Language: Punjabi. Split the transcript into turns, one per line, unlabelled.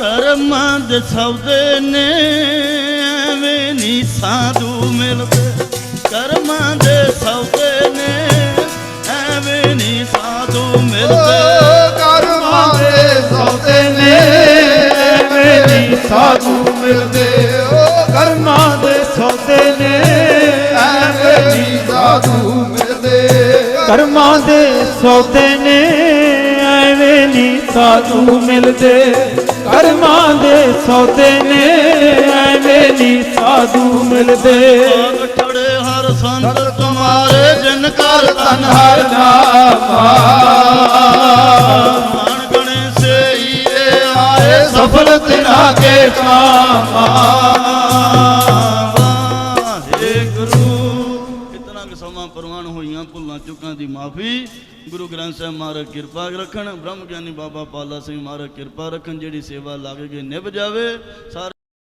ਕਰਮਾਂ ਦੇ ਸੌਦੇ ਨੇ, ਐਵੇਂ ਨਹੀਂ ਸਾਧੂ ਮਿਲਦੇ। ਕਰਮਾਂ ਦੇ ਸੌਦੇ ਨੇ, ਐਵੇਂ ਨਹੀਂ ਸਾਧੂ ਮਿਲਦੇ।
ਕਰਮਾਂ ਦੇ ਸੌਦੇ ਨੇ, ਐਵੇਂ ਨਹੀਂ ਸਾਧੂ ਮਿਲਦੇ। ਓ
ਕਰਮਾਂ ਦੇ ਸੌਦੇ ਨੇ,
ਐਵੇਂ ਨਹੀਂ ਸਾਧੂ ਮਿਲਦੇ।
ਕਰਮਾਂ ਦੇ ਸੌਦੇ ਨੇ, ਐਵੇਂ ਨਹੀਂ ਸਾਧੂ ਮਿਲਦੇ। ਕਰਮਾਂ ਦੇ ਸੌਦੇ ਨੇ, ਐਵੇਂ ਨਹੀਂ ਸਾਧੂ ਮਿਲਦੇ।
ਭਾਗ ਹਰ ਸੰਤ ਤੁਮਾਰੇ ਜਿਨ ਕਰ ਤਨ
ਹਰ ਨਾਮਾ ਆਏ, ਸਫਲ ਤਿਨਾ ਕੇ ਕਾਮਾ।
ਵਾਹਿਗੁਰੂ ਇਤਨਾ ਕੁ ਸਮਾਂ ਪ੍ਰਵਾਨ ਹੋਈਆਂ ਭੁੱਲਾਂ ਚੁੱਕਾਂ ਦੀ ਮਾਫੀ। ਗੁਰੂ ਗ੍ਰੰਥ ਸਾਹਿਬ ਮਹਾਰਾਜ ਕਿਰਪਾ ਰੱਖਣ ਬ੍ਰਹਮ ਗਿਆਨੀ ਬਾਬਾ ਪਾਲਾ ਸਿੰਘ ਮਹਾਰਾਜ ਕਿਰਪਾ ਰੱਖਣ, ਜਿਹੜੀ ਸੇਵਾ ਲੱਗ ਗਈ ਨਿਭ ਜਾਵੇ। ਸਾਰੇ